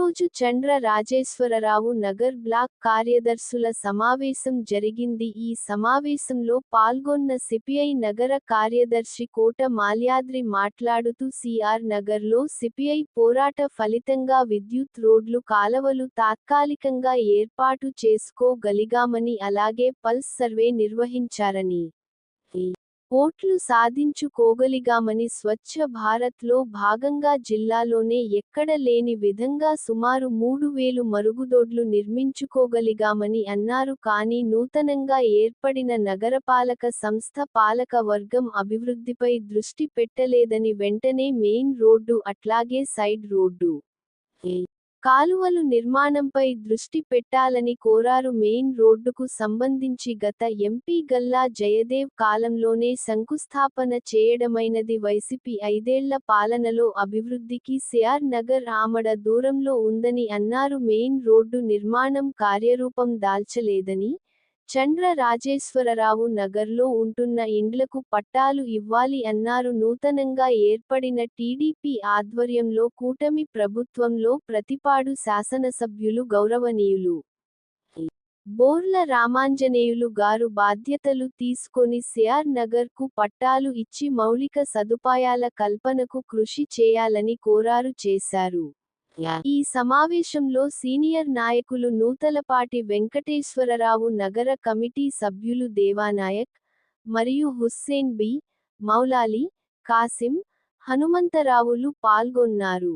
ఈరోజు చండ్ర రాజేశ్వరరావు నగర్ బ్లాక్ కార్యదర్శుల సమావేశం జరిగింది. ఈ సమావేశంలో పాల్గొన్న సిపిఐ నగర కార్యదర్శి కోట మాల్యాద్రి మాట్లాడుతూ సిఆర్ నగర్లో సిపిఐ పోరాట ఫలితంగా విద్యుత్ రోడ్లు కాలవలు తాత్కాలికంగా ఏర్పాటు చేసుకోగలిగామని అలాగే పల్స్ సర్వే నిర్వహించారని ఓట్లు సాధించుకోగలిగామని స్వచ్ఛ భారత్లో భాగంగా జిల్లాలోనే ఎక్కడ లేని విధంగా సుమారు మూడు వేలు మరుగుదొడ్లు నిర్మించుకోగలిగామని అన్నారు. కానీ నూతనంగా ఏర్పడిన నగరపాలక సంస్థ పాలక వర్గం అభివృద్ధిపై దృష్టి పెట్టలేదని వెంటనే మెయిన్ రోడ్డు అట్లాగే సైడ్ రోడ్డు కాలువలు నిర్మాణంపై దృష్టి పెట్టాలని కోరారు మెయిన్ రోడ్డుకు సంబంధించి గత ఎంపీ గల్లా జయదేవ్ కాలంలోనే శంకుస్థాపన చేయడమైనది వైసీపీ ఐదేళ్ళ పాలనలో అభివృద్ధికి సిఆర్ నగర్ ఆమడ దూరంలో ఉందని అన్నారు మెయిన్ రోడ్డు నిర్మాణం కార్యరూపం దాల్చలేదని చండ్ర రాజేశ్వరరావు నగర్లో ఉంటున్న ఇండ్లకు పట్టాలు ఇవ్వాలి అన్నారు. నూతనంగా ఏర్పడిన టీడీపీ ఆధ్వర్యంలో కూటమి ప్రభుత్వంలో ప్రతిపాడు శాసనసభ్యులు గౌరవనీయులు. బోర్ల రామాంజనేయులు గారు బాధ్యతలు తీసుకొని సిఆర్ నగర్కు పట్టాలు ఇచ్చి మౌలిక సదుపాయాల కల్పనకు కృషి చేయాలని కోరారు చేశారు. ఈ సమావేశంలో సీనియర్ నాయకులు నూతలపాటి వెంకటేశ్వరరావు నగర కమిటీ సభ్యులు దేవానాయక్ మరియు హుస్సేన్ బి మౌలాలి కాసిం హనుమంతరావులు పాల్గొన్నారు.